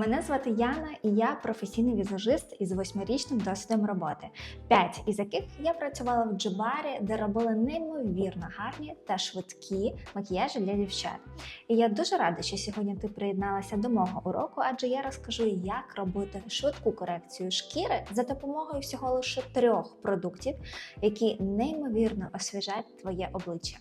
Мене звати Яна, і я професійний візажист із восьмирічним досвідом роботи. П'ять із яких я працювала в Джибарі, де робила неймовірно гарні та швидкі макіяжі для дівчат. І я дуже рада, що сьогодні ти приєдналася до мого уроку, адже я розкажу, як робити швидку корекцію шкіри за допомогою всього лише трьох продуктів, які неймовірно освіжать твоє обличчя.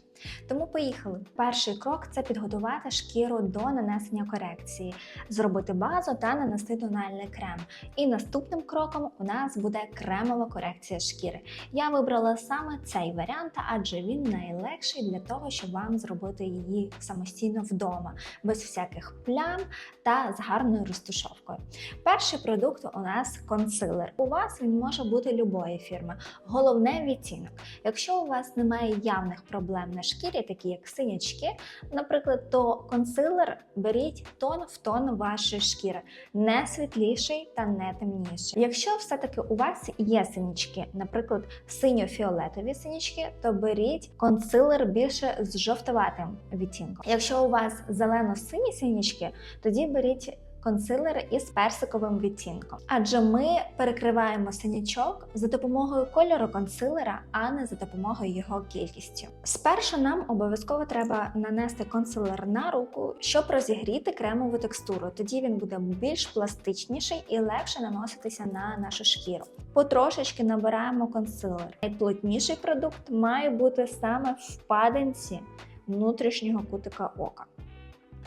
Тому поїхали. Перший крок це підготувати шкіру до нанесення корекції, зробити базу та нанести тональний крем. І наступним кроком у нас буде кремова корекція шкіри. Я вибрала саме цей варіант, адже він найлегший для того, щоб вам зробити її самостійно вдома, без всяких плям та з гарною розтушовкою. Перший продукт у нас консилер. У вас він може бути любої фірми. Головне відтінок. Якщо у вас немає явних проблем на шкірі, такі як синячки, наприклад, то консилер беріть тон в тон вашої шкіри, не світліший та не темніший. Якщо все-таки у вас є синячки, наприклад, синьо-фіолетові синячки, то беріть консилер більше з жовтуватим відтінком. Якщо у вас зелено-сині синячки, тоді беріть консилер із персиковим відтінком. Адже ми перекриваємо синячок за допомогою кольору консилера, а не за допомогою його кількістю. Спершу нам обов'язково треба нанести консилер на руку, щоб розігріти кремову текстуру. Тоді він буде більш пластичніший і легше наноситися на нашу шкіру. Потрошечки набираємо консилер. Найплотніший продукт має бути саме в падинці внутрішнього кутика ока.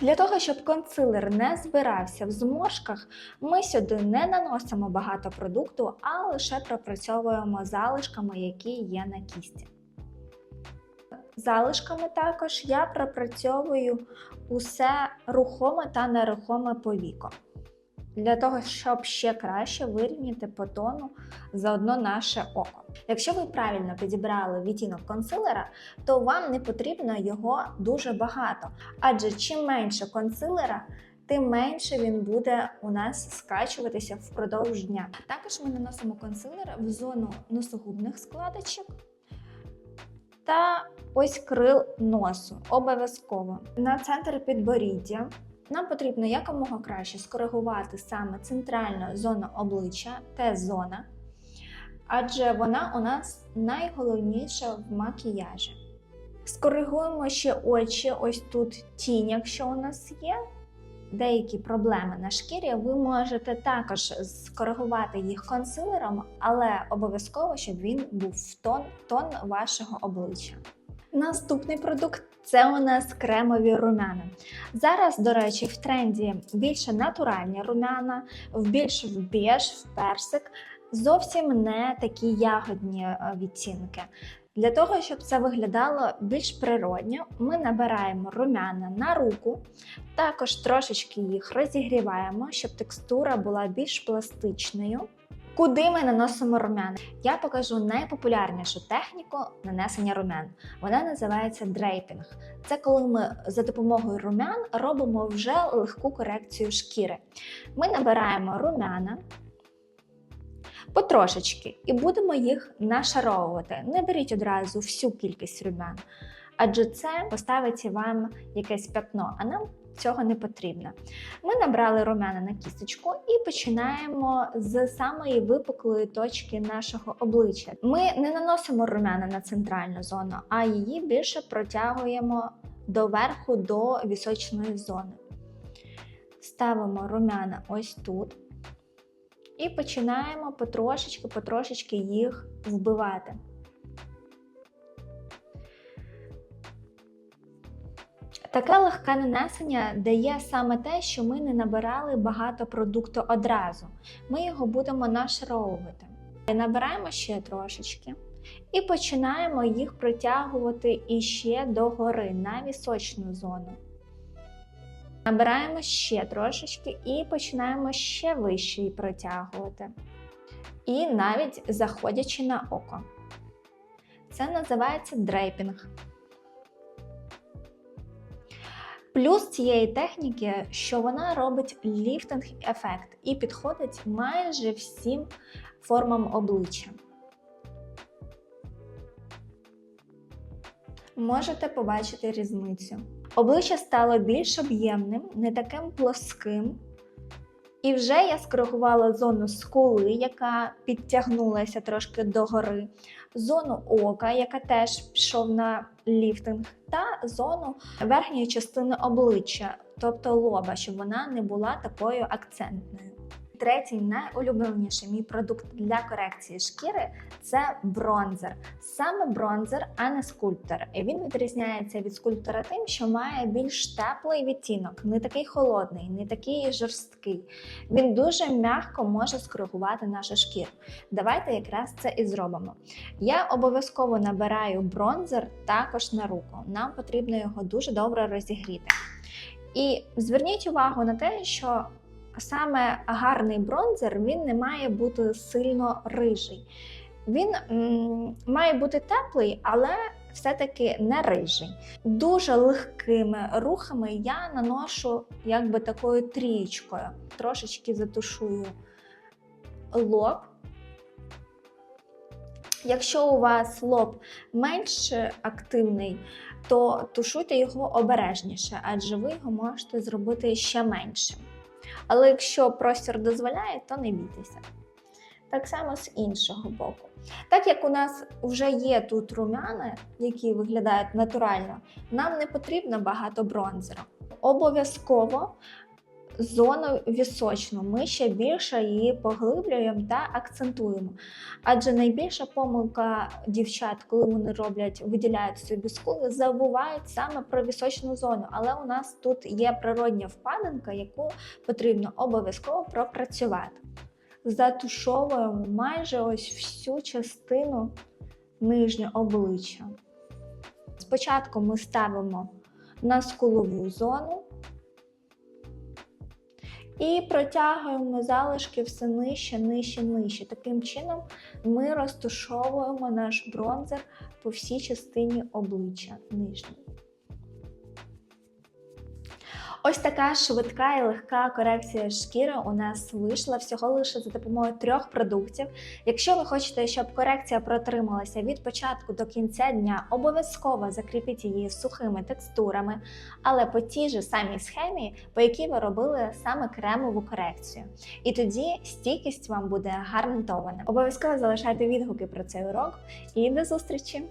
Для того, щоб консилер не збирався в зморшках, ми сюди не наносимо багато продукту, а лише пропрацьовуємо залишками, які є на кісті. Залишками також я пропрацьовую усе рухоме та нерухоме повіко. Для того, щоб ще краще вирівняти по тону заодно наше око. Якщо ви правильно підібрали відтінок консилера, то вам не потрібно його дуже багато. Адже чим менше консилера, тим менше він буде у нас скачуватися впродовж дня. Також ми наносимо консилер в зону носогубних складочок та ось крил носу. Обов'язково на центр підборіддя. Нам потрібно якомога краще скоригувати саме центральну зону обличчя, Т-зона, адже вона у нас найголовніша в макіяжі. Скоригуємо ще очі, ось тут тінь, якщо у нас є. Деякі проблеми на шкірі, ви можете також скоригувати їх консилером, але обов'язково, щоб він був в тон, тон вашого обличчя. Наступний продукт це у нас кремові румяна. Зараз, до речі, в тренді більше натуральні румяна, в більш в біж, в персик, зовсім не такі ягодні е, відтінки. Для того, щоб це виглядало більш природньо, ми набираємо румяна на руку, також трошечки їх розігріваємо, щоб текстура була більш пластичною. Куди ми наносимо румяна? Я покажу найпопулярнішу техніку нанесення румян. Вона називається дрейпінг. Це коли ми за допомогою румян робимо вже легку корекцію шкіри. Ми набираємо румяна потрошечки і будемо їх нашаровувати. Не беріть одразу всю кількість румян, адже це поставить вам якесь пятно, а нам цього не потрібно. Ми набрали румяна на кісточку і починаємо з самої випуклої точки нашого обличчя. Ми не наносимо румяна на центральну зону, а її більше протягуємо доверху до вісочної зони. Ставимо румяна ось тут. І починаємо потрошечки-потрошечки їх вбивати. Таке легке нанесення дає саме те, що ми не набирали багато продукту одразу. Ми його будемо нашаровувати. Набираємо ще трошечки і починаємо їх притягувати іще догори на вісочну зону. Набираємо ще трошечки і починаємо ще вище протягувати. І навіть заходячи на око. Це називається дрейпінг. Плюс цієї техніки, що вона робить ліфтинг ефект і підходить майже всім формам обличчя. Можете побачити різницю. Обличчя стало більш об'ємним, не таким плоским, І вже я скоригувала зону скули, яка підтягнулася трошки догори, зону ока, яка теж пішов на ліфтинг, та зону верхньої частини обличчя, тобто лоба, щоб вона не була такою акцентною. Третій найулюбленіший мій продукт для корекції шкіри це бронзер. Саме бронзер, а не скульптор. І Він відрізняється від скульптора тим, що має більш теплий відтінок, не такий холодний, не такий жорсткий. Він дуже м'яко може скоригувати нашу шкіру. Давайте якраз це і зробимо. Я обов'язково набираю бронзер також на руку. Нам потрібно його дуже добре розігріти. І зверніть увагу на те, що саме гарний бронзер він не має бути сильно рижий. Він м, має бути теплий, але все-таки не рижий. Дуже легкими рухами я наношу якби такою трієчкою. Трошечки затушую лоб. Якщо у вас лоб менш активний, то тушуйте його обережніше, адже ви його можете зробити ще меншим. Але якщо простір дозволяє, то не бійтеся. Так само з іншого боку. Так як у нас вже є тут румяни, які виглядають натурально, нам не потрібно багато бронзера. Обов'язково зону вісочну ми ще більше її поглиблюємо та акцентуємо. Адже найбільша помилка дівчат, коли вони роблять, виділяють собі скули, забувають саме про вісочну зону. Але у нас тут є природня впадинка, яку потрібно обов'язково пропрацювати. Затушовуємо майже ось всю частину нижнього обличчя. Спочатку ми ставимо на скулову зону. І протягуємо залишки все нижче, нижче, нижче. Таким чином ми розташовуємо наш бронзер по всій частині обличчя нижньої. Ось така швидка і легка корекція шкіри у нас вийшла всього лише за допомогою трьох продуктів. Якщо ви хочете, щоб корекція протрималася від початку до кінця дня, обов'язково закріпіть її сухими текстурами, але по тій же самій схемі, по якій ви робили саме кремову корекцію. І тоді стійкість вам буде гарантована. Обов'язково залишайте відгуки про цей урок і до зустрічі!